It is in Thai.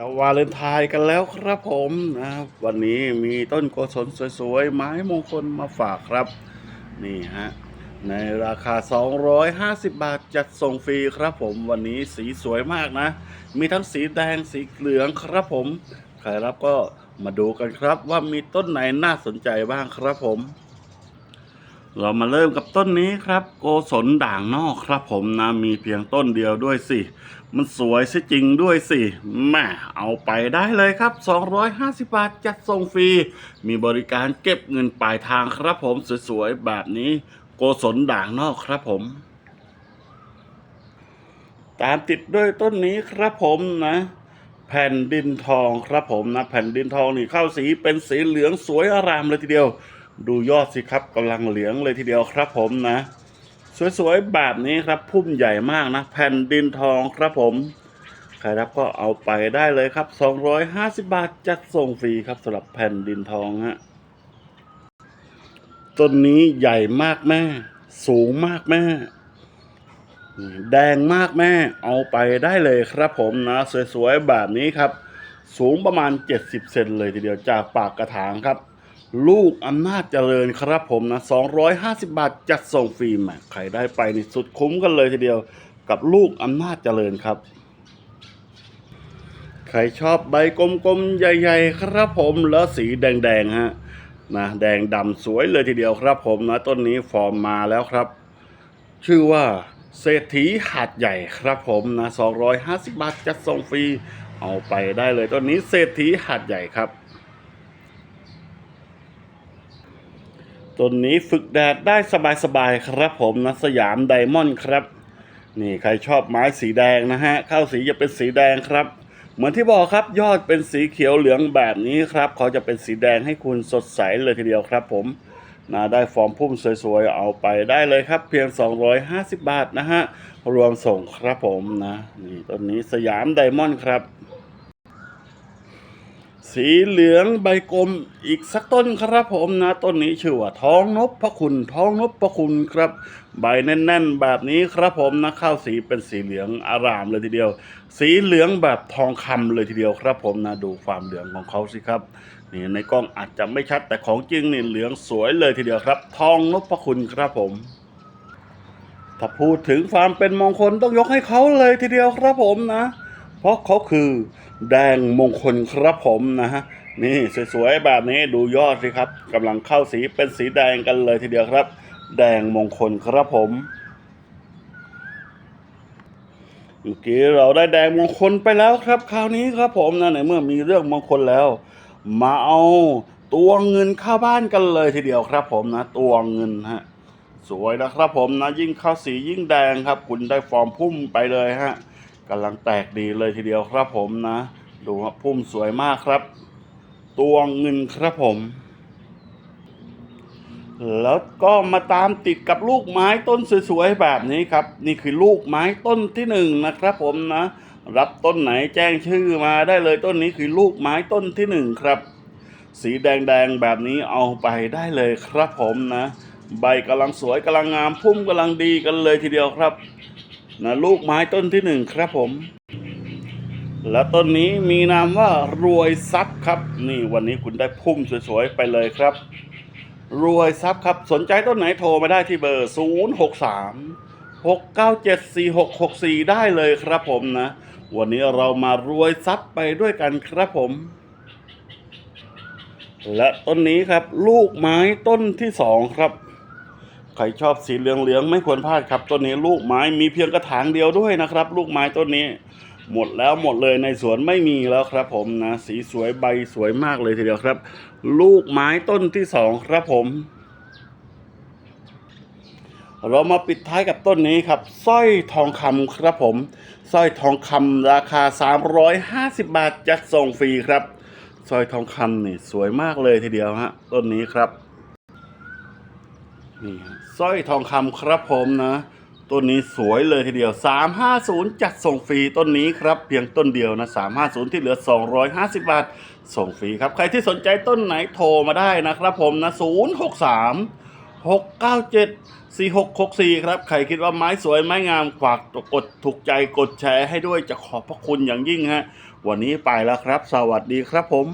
จะวาเลนไทน์กันแล้วครับผมนะวันนี้มีต้นโกศลสวยๆ ไม้มงคลมาฝากครับ นี่ฮะ ในราคา 250 บาทจัดส่งฟรีครับผมวันนี้สีสวยมากนะ มีทั้งสีแดงสีเหลืองครับผม ใครรับก็มาดูกันครับว่ามีต้นไหนน่าสนใจบ้างครับผม เรามาเริ่มกับต้นนี้ครับ โกศลด่างนอกครับ ผมนะมีเพียงต้นเดียวด้วยสิ มันสวยซะจริงด้วยสิแม่เอาไปได้เลยครับ 250 บาทจัดส่งฟรี มีบริการเก็บเงินปลายทางครับผมสวยๆ แบบนี้ โกศลด่างนอกครับผม ตามติดด้วยต้นนี้ครับผมนะแผ่นดินทองครับผมนะแผ่นดินทองนี่เข้าสีเป็นสีเหลืองสวยอารามเลยทีเดียว ดูยอดสิครับกำลังเหลืองเลยทีเดียวครับผมนะ สวยๆแบบนี้ครับพุ่มใหญ่มากนะ แผ่นดินทองครับผม ใครรับก็เอาไปได้เลยครับ 250 บาทจัดส่งฟรีครับสำหรับแผ่นดินทองฮะต้นนี้ใหญ่มากแม่ สูงมากแม่ แดงมากแม่ เอาไปได้เลยครับผมนะ สวยๆแบบนี้ครับ สูงประมาณ 70 เซนเลยทีเดียวจากปากกระถางครับ ลูกอำนาจเจริญครับผมนะ 250 บาทจัดส่งฟรีแมใครได้ไปนี่สุดคุ้มกันเลยทีเดียวกับลูกอำนาจเจริญครับ ใครชอบใบกลมๆ ใหญ่ๆ ครับผมแล้วสีแดงๆฮะนะแดงดำสวยเลยทีเดียวครับผมนะ ต้นนี้ฟอร์มมาแล้วครับ ชื่อว่าเศรษฐีหาดใหญ่ครับผมนะ 250 บาทจัดส่งฟรี เอาไปได้เลยต้นนี้เศรษฐีหาดใหญ่ครับ ต้นนี้ฝึกแดดได้สบายๆครับผมนะสยามไดมอนด์ครับ นี่ใครชอบไม้สีแดงนะฮะเข้าสีจะเป็นสีแดงครับ เหมือนที่บอกครับยอดเป็นสีเขียวเหลืองแบบนี้ครับเขาจะเป็นสีแดงให้คุณสดใสเลยทีเดียวครับผมนะได้ฟอร์มพุ่มสวยๆ เอาไปได้เลยครับ เพียง 250 บาทนะฮะ รวมส่งครับผมนะ นี่ต้นนี้สยามไดมอนด์ครับ สีเหลืองใบกลมอีกสักต้นครับผมนะ ต้นนี้ชื่อว่าท้องนพพระคุณท้องนพพระคุณครับ ใบแน่น ๆ แบบนี้ครับผมนะข้าวสีเป็นสีเหลืองอารามเลยทีเดียว สีเหลืองแบบทองคำเลยทีเดียวครับผมนะดูความเหลืองของเขาสิครับนี่ในกล้องอาจจะไม่ชัดแต่ของจริงนี่เหลืองสวยเลยทีเดียวครับ ทองนพพระคุณครับผมถ้าพูดถึงความเป็นมงคลต้องยกให้เขาเลยทีเดียวครับผมนะ ราะเขาคือแดงมงคลครับผมนะฮะนี่สวยๆแบบนี้ดูยอดสิครับกำลังเข้าสีเป็นสีแดงกันเลยทีเดียวครับ แดงมงคลครับผมเมื่อกี้เราได้แดงมงคลไปแล้วครับ คราวนี้ครับผมนะในเมื่อมีเรื่องมงคลแล้ว มาเอาตัวเงินเข้าบ้านกันเลยทีเดียวครับ ผมนะ ตัวเงินฮะสวยนะครับผมนะยิ่งเข้าสียิ่งแดงครับ คุณได้ฟอร์มพุ่มไปเลยฮะ กำลังแตกดีเลยทีเดียวครับผมนะ ดูครับพุ่มสวยมากครับตัวเงินครับผม แล้วก็มาตามติดกับลูกไม้ต้นสวยๆแบบนี้ครับ นี่คือลูกไม้ต้นที่หนึ่งนะครับผมนะ รับต้นไหนแจ้งชื่อมาได้เลยต้นนี้คือลูกไม้ต้นที่หนึ่งครับ สีแดงๆแบบนี้เอาไปได้เลยครับผมนะ ใบกำลังสวยกำลังงามพุ่มกำลังดีกันเลยทีเดียวครับ นะลูกไม้ต้นที่หนึ่งครับผม และต้นนี้มีนามว่ารวยทรัพย์ครับ นี่วันนี้คุณได้พุ่มสวยๆไปเลยครับ รวยทรัพย์ครับสนใจต้นไหนโทรมาได้ที่เบอร์ 0 6 3 6 9 7 4 6 6 4 ได้เลยครับผมนะ วันนี้เรามารวยทรัพย์ไปด้วยกันครับผม และต้นนี้ครับ ลูกไม้ต้นที่สองครับ ใครชอบสีเหลืองๆไม่ควรพลาดครับต้นนี้ลูกไม้มีเพียงกระถางเดียวด้วยนะครับ ลูกไม้ต้นนี้ หมดแล้วหมดเลยในสวนไม่มีแล้วครับผมนะ สีสวยใบสวยมากเลยทีเดียวครับ ลูกไม้ต้นที่สองครับผมเรามาปิดท้ายกับต้นนี้ครับสร้อยทองคำครับผมสร้อยทองคำราคา 350 บาทจัดส่งฟรีครับสร้อยทองคำนี่สวยมากเลยทีเดียวฮะต้นนี้ครับ นี่สร้อยทองคำครับผมนะต้นนี้สวยเลยทีเดียว 350 จัดส่งฟรีต้นนี้ครับ เพียงต้นเดียวนะ 350 ที่เหลือ 250 บาท ส่งฟรีครับ ใครที่สนใจต้นไหนโทรมาได้นะครับผมนะ 063 697 4664 ครับ ใครคิดว่าไม้สวยไม้งามฝากกดถูกใจกดแชร์ให้ด้วยจะขอบพระคุณอย่างยิ่งฮะ วันนี้ไปแล้วครับ สวัสดีครับผม